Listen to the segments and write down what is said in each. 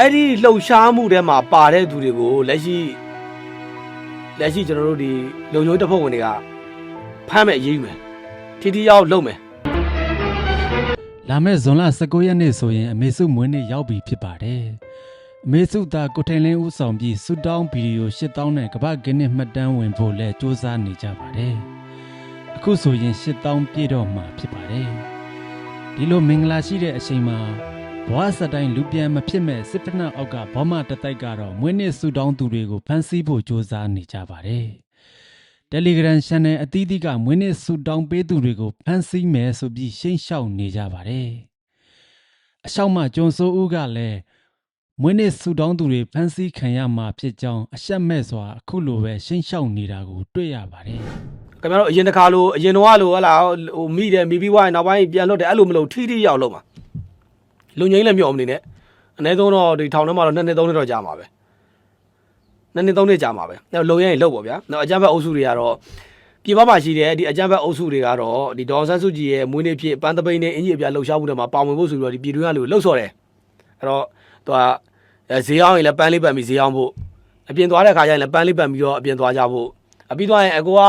အဲ့ဒီလှုပ်ရှားမှုထဲမှာပါတဲ့သူတွေကိုလက်ရှိလက်ရှိကျွန်တော်တို့ဒီလုံချိုးတပ်ဖွဲ့ဝင်တွေကဖမ်းမဲ့အရေးယူမယ်ထိထိရောက်လုပ်မယ်လာမယ့်ဇွန်လ19ရက်နေ့ဆိုရင်အမေစုမွေးနေ့ရောက်ပြီဖြစ်ပါတယ်။အမေစုသားကိုထိန်လင်းဦးဆောင်ပြီးဆူတောင်းဗီဒီယို8000နဲ့ကမ္ဘာဂင်းနစ်မှတ်တမ်းဝင်ဖို့လဲစူးစမ်းနေကြပါတယ်။အခုဆိုရင်8000ပြည့်တော့မှာဖြစ်ပါတယ်။ဒီလိုမင်္ဂလာရှိတဲ့အချိန်မှာ ဘဝစတိုင်းလူပြန်မဖြစ်မဲ့စစ်ဖက်နှက်အောက်ကဘောမတတိုက်ကတော့မွေးနေ့ဆူတောင်းသူတွေကိုဖမ်းဆီးဖို့စူးစမ်းနေကြပါတယ်။ Telegram Channel အသီးသီးကမွေးနေ့ဆူတောင်းပေးသူတွေကိုဖမ်းဆီးမယ်ဆိုပြီးရှင်းရှောက်နေကြပါတယ်။အရှောက်မှကျွန်းစိုးဦးကလည်းမွေးနေ့ဆူတောင်းသူတွေဖမ်းဆီးခံရမှာဖြစ်ကြောင်းအရှက်မဲ့စွာအခုလိုပဲရှင်းရှောက်နေတာကိုတွေ့ရပါတယ်ခင်ဗျားတို့အရင်တစ်ခါလိုအရင်တော့လိုဟလာဟိုမိတယ်မိပြီးွားရင်နောက်ပိုင်းပြန်လွတ်တယ်အဲ့လိုမလုပ်ထိထိရောက်လုပ်မှာ လူငိမ့်လည်းမြော်မနေနဲ့အနည်းဆုံးတော့ဒီထောင်ထဲမှာတော့နှစ်နှစ်သုံးနှစ်တော့ကြာမှာပဲနှစ်နှစ်သုံးနှစ်ကြာမှာပဲအဲ့တော့လုံရရင်လုပ်ပေါ့ဗျာနောက်အကြမ်းဖက်အုပ်စုတွေကတော့ပြည်ပမှာရှိတဲ့ဒီအကြမ်းဖက်အုပ်စုတွေကတော့ဒီဒေါ်ဆန်းစုကြည်ရဲ့မွေးနေ့ဖြစ်ပန်းသပိန်နဲ့အင်ကြီးအပြလှုပ်ရှားမှုတွေမှာပါဝင်ဖို့ဆိုပြီးတော့ဒီပြည်တွင်းကလူလှုပ်ဆော်တယ်အဲ့တော့သူကအဲဈေးအောင်ရင်လည်းပန်းလေးပတ်ပြီးဈေးအောင်ဖို့အပြင်သွားတဲ့ခါကျရင်လည်းပန်းလေးပတ်ပြီးတော့အပြင်သွားကြဖို့အပြီးသွားရင်အကိုက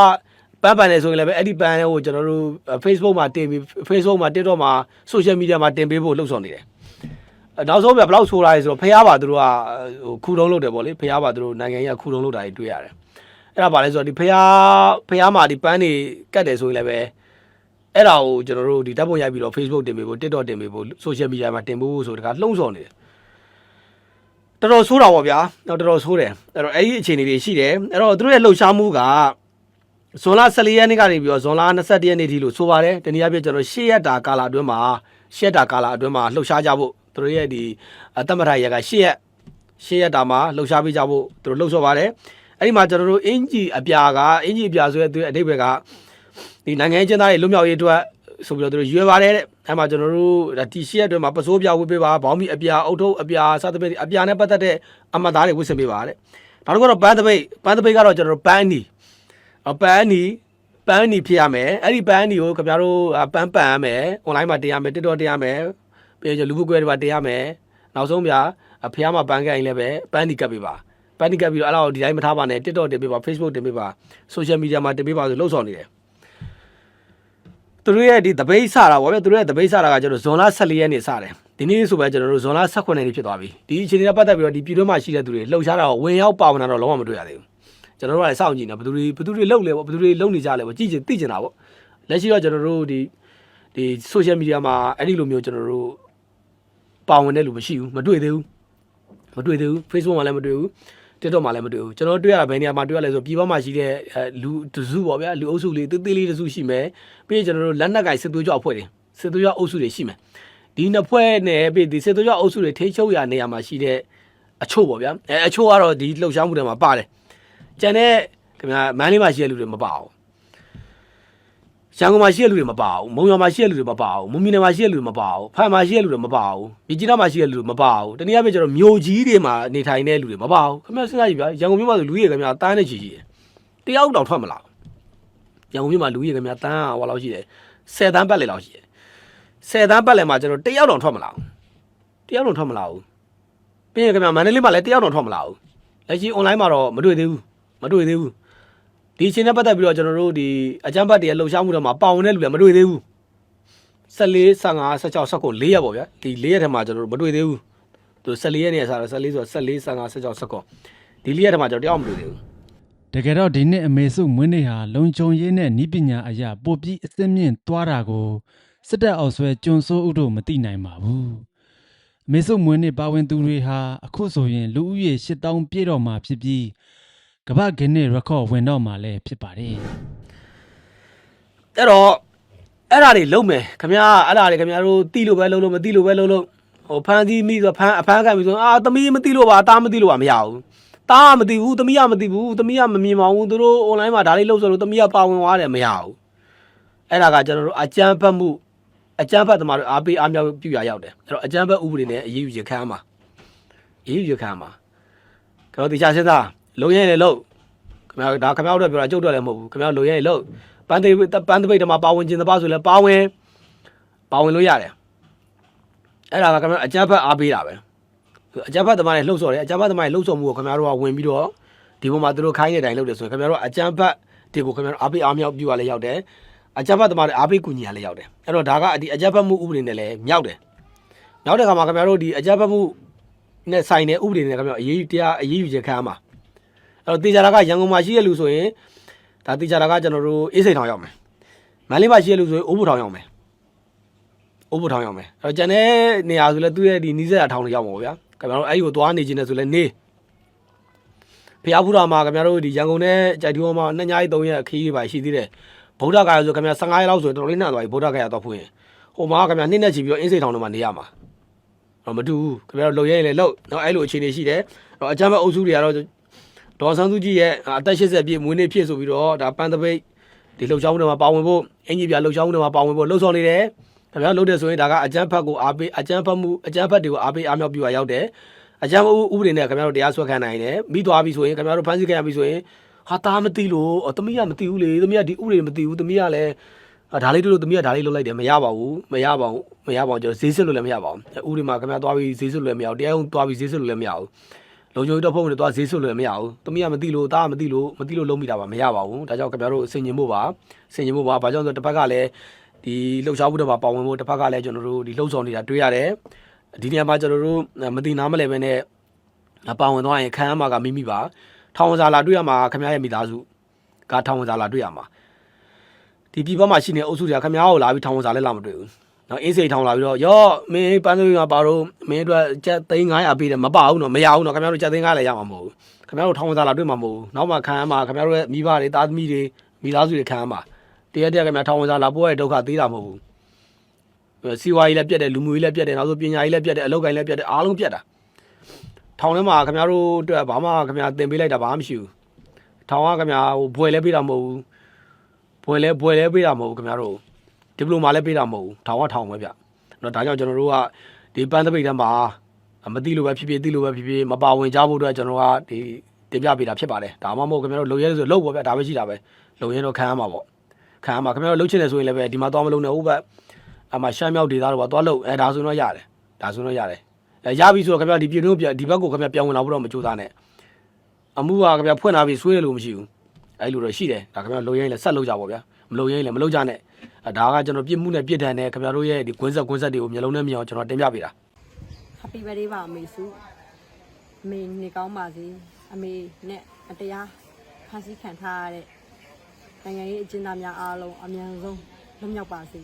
ပန်းပန်နေဆိုရင်လည်းပဲအဲ့ဒီပန်းကိုကျွန်တော်တို့ Facebook မှာတင်ပြီး Facebook မှာ TikTok မှာ Social Media မှာတင်ပေးဖို့လှုပ်ဆော်နေတယ်အဲ နောက်ဆုံးပြဘယ်လောက်ဆိုးလာလဲဆိုတော့ဖះပါသူတို့ကဟိုခုတုံးလုပ်တယ်ပေါ့လေဖះပါသူတို့နိုင်ငံကြီးကခုတုံးလုပ်တာတွေတွေ့ရတယ်အဲ့ဒါပါလဲဆိုတော့ဒီဖះဖះမှာဒီပန်းတွေကတ်တယ်ဆိုရင်လည်းပဲအဲ့ဒါကိုကျွန်တော်တို့ဒီဓာတ်ပုံရိုက်ပြီးတော့ Facebook တင်ပေးဖို့ TikTok တင်ပေးဖို့ Social Media မှာတင်ဖို့ဆိုတခါလှုံ့ဆော်နေတယ်တော်တော်ဆိုးတာပေါ့ဗျာတော့တော်တော်ဆိုးတယ်အဲ့တော့အဲ့ဒီအခြေအနေတွေရှိတယ်အဲ့တော့သူတို့ရဲ့လှုပ်ရှားမှုကဇွန်လ14ရက်နေ့ကနေပြီးတော့ဇွန်လ21ရက်နေ့ထိလို့ဆိုပါတယ်တနည်းအားဖြင့်ကျွန်တော်10ရက်တာကာလအတွင်းမှာ10ရက်တာကာလအတွင်းမှာလှုပ်ရှားကြဖို့ သူတို့ရဲ့ဒီအတမထရက်က10ရက်10ရက်တာမှာလှုပ်ရှားပေးကြဖို့သူတို့လှုပ်ဆော်ပါတယ်အဲ့ဒီမှာကျွန်တော်တို့အင်ဂျီအပြာကအင်ဂျီအပြာဆိုတဲ့သူရဲ့အဓိပ္ပာယ်ကဒီနိုင်ငံရေးကျင်းသားတွေလွတ်မြောက်ရေးအတွက်ဆိုပြီးတော့သူတို့ရွေးပါတယ်တဲ့အဲ့မှာကျွန်တော်တို့ဒါတီရှက်အတွင်းမှာပစိုးပြဝတ်ပေးပါဘောင်းမီအပြာအုတ်ထုပ်အပြာစသဖြင့်အပြာနဲ့ပတ်သက်တဲ့အမသားတွေဝတ်ဆင်ပေးပါတဲ့နောက်တစ်ခုကတော့ပန်းတပိတ်ပန်းတပိတ်ကတော့ကျွန်တော်တို့ပန်းနီအပန်းနီပန်းနီဖြစ်ရမယ်အဲ့ဒီပန်းနီကိုခင်ဗျားတို့ပန်းပန်ရမယ် online မှာတင်ရမယ် TikTok တင်ရမယ် ပြီးတော့လူမှုကွဲတွေမှာတင်ရမယ်နောက်ဆုံးဗျာအဖះမှာပန်းကရင်လည်းပဲပန်းနီကပ်ပေးပါပန်းနီကပ်ပြီးတော့အဲ့လောက်ဒီတိုင်းမထားပါနဲ့ TikTok တင်ပေးပါ Facebook တင်ပေးပါ social media မှာတင်ပေးပါဆိုလှုပ်ဆောင်နေတယ်သူတို့ရဲ့ဒီတပိတ်စတာဗောဗျသူတို့ရဲ့တပိတ်စတာကကျွန်တော်ဇွန်လ14ရက်နေ့စတယ်ဒီနေ့ဆိုပဲကျွန်တော်တို့ဇွန်လ18ရက်နေ့ဖြစ်သွားပြီဒီအချိန်နဲ့ပတ်သက်ပြီးတော့ဒီပြည်တွင်းမှာရှိတဲ့သူတွေလှုပ်ရှားတာကိုဝင်ရောက်ပါဝင်တာတော့လုံးဝမတွေ့ရသေးဘူးကျွန်တော်တို့ကလည်းစောင့်ကြည့်နေဘယ်သူတွေဘယ်သူတွေလှုပ်လဲဗောဘယ်သူတွေလှုပ်နေကြလဲဗောကြည့်ချင်သိချင်တာဗောလက်ရှိတော့ကျွန်တော်တို့ဒီဒီ social media မှာအဲ့ဒီလိုမျိုးကျွန်တော်တို့ ပါဝင်တဲ့လူမရှိဘူးမတွေ့သေးဘူးမတွေ့သေးဘူး Facebook မှာလည်းမတွေ့ဘူး TikTok မှာလည်းမတွေ့ဘူးကျွန်တော်တွေ့ရတာဘယ်နေရာမှာတွေ့ရလဲဆိုပြည်ပမှာရှိတဲ့အဲလူတစုပေါ့ဗျာလူအုပ်စုလေးသေးသေးလေးတစုရှိမယ်ပြီးရင်ကျွန်တော်တို့လက်နက်ကင်စစ်သွေးကြောအဖွဲ့တွေစစ်သွေးကြောအုပ်စုတွေရှိမယ်ဒီနှစ်ဖွဲ့နဲ့ပြီးဒီစစ်သွေးကြောအုပ်စုတွေထိချုပ်ရနေရာမှာရှိတဲ့အချို့ပေါ့ဗျာအဲအချို့ကတော့ဒီလှုပ်ရှားမှုတွေမှာပါတယ်ကျန်တဲ့ခင်ဗျာမန်းလေးမှာရှိတဲ့လူတွေမပါဘူး ရန်ကုန်မှာရှိတဲ့လူတွေမပါဘူးမုံရွာမှာရှိတဲ့လူတွေမပါဘူးမွန်ပြည်နယ်မှာရှိတဲ့လူတွေမပါဘူးဖန်မှာရှိတဲ့လူတွေမပါဘူးပြည်ကြီးနားမှာရှိတဲ့လူတွေမပါဘူးတနည်းအားဖြင့်ကျွန်တော်မြို့ကြီးတွေမှာနေထိုင်တဲ့လူတွေမပါဘူးခင်ဗျာစဉ်းစားကြည့်ဗျာရန်ကုန်မြို့မှာဆိုလူကြီးတွေခင်ဗျာတန်းနဲ့ချီရှိတယ်တယောက်တောင်ထွက်မလာဘူးရန်ကုန်မြို့မှာလူကြီးတွေခင်ဗျာတန်းဟောလောက်ရှိတယ်10တန်းပတ်လေလောက်ရှိတယ်10တန်းပတ်လေမှာကျွန်တော်တယောက်တောင်ထွက်မလာဘူးတယောက်တောင်ထွက်မလာဘူးပြီးရင်ခင်ဗျာမန္တလေးမှာလည်းတယောက်တောင်ထွက်မလာဘူးလက်ရှိ online မှာတော့မတွေ့သေးဘူးမတွေ့သေးဘူး ဒီအချိန်နဲ့ပတ်သက်ပြီးတော့ကျွန်တော်တို့ဒီအကြမ်းဖတ်တွေရဲ့လှုပ်ရှားမှုတွေမှာပါဝင်တဲ့လူတွေမတွေ့သေးဘူး14 15 16 19 4ရက်ပေါ့ဗျာဒီ4ရက်ထဲမှာကျွန်တော်တို့မတွေ့သေးဘူးသူ14ရက်နေရာစားတော့14ဆိုတော့14 15 16 19ဒီ4ရက်ထဲမှာကျွန်တော်တယောက်မတွေ့သေးဘူး။တကယ်တော့ဒီနှစ်အမေစုမွေးနေ့ဟာလုံခြုံရေးနဲ့ဤပညာအရာပိုပြီးအသင့်မြင့်သွားတာကိုစစ်တပ်အောက်ဆွဲကျွန်းစိုးဥတို့မသိနိုင်ပါဘူး။အမေစုမွေးနေ့ပါဝင်သူတွေဟာအခုဆိုရင်လူဦးရေ8000ပြည့်တော့မှာဖြစ်ပြီး ကမ္ဘာဂင်းနစ်ရကော့ဝင်တော့မှာလည်းဖြစ်ပါတယ်။အဲ့တော့အဲ့ဒါတွေလုံးမယ်ခင်ဗျာအဲ့ဒါတွေခင်ဗျာတို့တီးလို့ပဲလုံးလို့မတီးလို့ပဲလုံးလို့ဟိုဖမ်းသီးမိဆိုဖမ်းအဖမ်းခံပြီဆိုအာသမီးမတီးလို့ပါတားမတီးလို့ပါမရဘူးတားမတီးဘူးသမီးကမတီးဘူးသမီးကမမြင်ပါဘူးသူတို့ online မှာဒါလေးလုပ်ဆိုလို့သမီးကပါဝင်သွားတယ်မရဘူးအဲ့ဒါကကျွန်တော်တို့အကြမ်းဖက်မှုအကြမ်းဖက်သမားတို့အားပေးအားမြောက်ပြုရရောက်တယ်အဲ့တော့အကြမ်းဖက်ဥပဒေနဲ့အရေးယူရခံမှာအရေးယူရခံမှာကျွန်တော်တရားစဉ်းစား လုံရဲလေလို့ခင်ဗျာဒါခင်ဗျာတို့ပြောတာကြုတ်တော့လည်းမဟုတ်ဘူးခင်ဗျာလုံရဲလေလို့ပန်းသိပန်းတပိတ်တမှာပါဝင်ခြင်းတပါဆိုလဲပါဝင်ပါဝင်လို့ရတယ်အဲ့ဒါကကမအကြမ်းဖက်အားပေးတာပဲအကြမ်းဖက်သမားတွေလှုပ်ဆော်တယ်အကြမ်းဖက်သမားတွေလှုပ်ဆော်မှုကိုခင်ဗျားတို့ကဝင်ပြီးတော့ဒီပေါ်မှာသူတို့ခိုင်းတဲ့အတိုင်းလုပ်တယ်ဆိုရင်ခင်ဗျားတို့ကအကြမ်းဖက်တွေကိုခင်ဗျားတို့အားပေးအားမြောက်ပြုရလဲရောက်တယ်အကြမ်းဖက်သမားတွေအားပေးကူညီရလဲရောက်တယ်အဲ့တော့ဒါကဒီအကြမ်းဖက်မှုဥပဒေနဲ့လည်းမြောက်တယ်နောက်တစ်ခါမှာခင်ဗျားတို့ဒီအကြမ်းဖက်မှုနဲ့ဆိုင်တဲ့ဥပဒေနဲ့ခင်ဗျားတို့အရေးယူတရားအရေးယူချက်ခံရမှာအဲ့ တော့တေချာတာကရန်ကုန်မှာရှိတဲ့လူဆိုရင်ဒါတေချာတာကကျွန်တော်တို့အေးစိန်ထောင်ရောက်မယ်မန္တလေးမှာရှိတဲ့လူဆိုရင်အိုးဘူထောင်ရောက်မယ်အိုးဖို့ထောင်ရောက်မယ်အဲ့တော့ကျန်တဲ့နေရာဆိုလဲသူ့ရဲ့ဒီနီးစက်အထောင်တွေရောက်မှာပေါ့ဗျာခင်ဗျားတို့အဲ့ဒီကိုသွားနေခြင်းနဲ့ဆိုလဲနေဖျားဖူတာမှာခင်ဗျားတို့ဒီရန်ကုန်နဲ့ကြိုက်တူမှာနှစ်ညရီသုံးရက်ခရီးတွေပါရှိသေးတယ်ဗုဒ္ဓဂါရဆိုခင်ဗျာ15ရက်လောက်ဆိုတော်တော်လေးနှံ့သွားပြီဗုဒ္ဓဂါရတော့ဖွင့်ရင်ဟိုမှာခင်ဗျာနှစ်နဲ့ချီပြီးတော့အင်းစိတ်ထောင်တွေမှာနေရမှာတော့မတူဘူးခင်ဗျားတို့လုံရဲရင်လည်းလုံတော့အဲ့လိုအခြေအနေရှိတယ်တော့အကြမ်းဖက်အုပ်စုတွေကတော့ ဒေါ်ဆန်းစုကြည်ရဲ့အသက်80ပြည့်မွေးနေ့ဖြစ်ဆိုပြီးတော့ဒါပန်းတပိတ်ဒီလှုပ်ရှားမှုတွေမှာပါဝင်ဖို့အင်ကြီးပြလှုပ်ရှားမှုတွေမှာပါဝင်ဖို့လှုပ်ဆောင်နေတယ်ခင်ဗျားလုပ်တယ်ဆိုရင်ဒါကအကြမ်းဖက်ကိုအားပေးအကြမ်းဖက်မှုအကြမ်းဖက်တွေကိုအားပေးအားမြောက်ပြုရရောက်တယ်အကြမ်းဖက်ဥပဒေနဲ့ခင်ဗျားတို့တရားစွဲခံနိုင်တယ်ပြီးသွားပြီဆိုရင်ခင်ဗျားတို့ဖမ်းဆီးခံရပြီဆိုရင်ဟာတာမသိလို့အော်သမီးကမသိဘူးလေသမီးကဒီဥပဒေမသိဘူးသမီးကလည်းအာဒါလေးတို့လို့သမီးကဒါလေးလုပ်လိုက်တယ်မရပါဘူးမရပါဘူးမရပါဘူးကျွန်တော်ဈေးစစ်လို့လည်းမရပါဘူးဥပဒေမှာခင်ဗျားသွားပြီးဈေးစစ်လို့လည်းမရဘူးတရားရုံးသွားပြီးဈေးစစ်လို့လည်းမရဘူး လုံခြုံရေးတော့ဖုန်းနဲ့သွားဈေးစစ်လို့လည်းမရဘူးသမီးကမသိလို့တားမသိလို့မသိလို့လုံးမိတာပါမရပါဘူးဒါကြောင့်ခင်ဗျားတို့ဆင်ញင်ဖို့ပါဆင်ញင်ဖို့ပါဘာကြောင့်လဲဆိုတော့တစ်ဖက်ကလည်းဒီလှုပ်ရှားမှုတွေမှာပါဝင်ဖို့တစ်ဖက်ကလည်းကျွန်တော်တို့ဒီလှုပ်ဆောင်နေတာတွေ့ရတယ်ဒီနေရာမှာကျွန်တော်တို့မတိနားမလဲပဲနဲ့ပါဝင်သွားရင်ခံရမှာကမိမိပါထောင်ဝင်စာလာတွေ့ရမှာခမရရဲ့မိသားစုကထောင်ဝင်စာလာတွေ့ရမှာဒီပြည်ပမှာရှိနေအုပ်စုတွေကခမရကိုလာပြီးထောင်ဝင်စာလည်းလာမတွေ့ဘူး နော်အင်းစိန်ထောင်လာပြီးတော့ရော့မင်းပန်းစိုးကပါတော့မင်းတို့ကျက်သိန်း900ပေးတယ်မပါဘူးနော်မရဘူးနော်ခမရတို့ကျက်သိန်း900လည်းရမှာမဟုတ်ဘူးခမရတို့ထောင်ဝင်စာလာတွေ့မှာမဟုတ်ဘူးနောက်မှခံရမှာခမရတို့ရဲ့မိဘတွေသားသမီးတွေမိသားစုတွေခံရမှာတရက်တရက်ကများထောင်ဝင်စားလာပို့ရတဲ့ဒုက္ခသေးတာမဟုတ်ဘူးစီဝါကြီးလည်းပြတ်တယ်လူမှုကြီးလည်းပြတ်တယ်နောက်ဆိုပညာကြီးလည်းပြတ်တယ်အလုပ်ကိုင်းလည်းပြတ်တယ်အားလုံးပြတ်တာထောင်ထဲမှာခင်ဗျားတို့အတွက်ဘာမှခင်ဗျားတင်ပေးလိုက်တာဘာမှမရှိဘူးထောင်ကခင်ဗျားဟိုဘွယ်လည်းပေးတာမဟုတ်ဘူးဘွယ်လည်းဘွယ်လည်းပေးတာမဟုတ်ဘူးခင်ဗျားတို့ ဒီပလိုမာလည်းပေးတာမဟုတ်ဘူးထောင်ကထောင်ပဲဗျအဲ့တော့ဒါကြောင့်ကျွန်တော်တို့ကဒီပန်းသပိတ်ထဲမှာမသိလို့ပဲဖြစ်ဖြစ်သိလို့ပဲဖြစ်ဖြစ်မပါဝင်ကြဖို့အတွက်ကျွန်တော်ကဒီတင်ပြပေးတာဖြစ်ပါတယ်ဒါမှမဟုတ်ခင်ဗျားတို့လုံရဲဆိုလုံပေါ့ဗျဒါပဲရှိတာပဲလုံရဲတော့ခံရမှာပေါ့ခံရမှာခင်ဗျားတို့လှုပ်ချင်တယ်ဆိုရင်လည်းပဲဒီမှာသွားမလုံးနဲ့ဟုတ်ပဲအမှရှမ်းမြောက်ဒေသတော့သွားလှုပ်အဲဒါဆိုရင်တော့ရတယ်ဒါဆိုရင်တော့ရတယ်အဲရပြီဆိုတော့ခင်ဗျားဒီပြည်တွင်းဒီဘက်ကိုခင်ဗျားပြောင်းဝင်လာဖို့တော့မကြိုးစားနဲ့အမှုကခင်ဗျားဖွင့်လာပြီးဆွေးရလို့မရှိဘူးအဲလိုတော့ရှိတယ်ဒါခင်ဗျားလုံရင်လည်းဆက်လုပ်ကြပါဗျာမလုံရင်လည်းမလုပ်ကြနဲ့အဲ ဒါကကျွန်တော်ပြစ်မှုနဲ့ပြစ်ဒဏ်နဲ့ခင်ဗျားတို့ရဲ့ဒီကွင်းဆက်ကွင်းဆက်တွေကိုမျိုးလုံးနဲ့မြင်အောင်ကျွန်တော်တင်ပြပေးတာ Happy birthday ပါအမေစုအမေနေကောင်းပါစေအမေနဲ့အတရားဖန်ဆီးခံထားရတဲ့နိုင်ငံရေးအကျဉ်းသားများအားလုံးအမြန်ဆုံးလွတ်မြောက်ပါစေ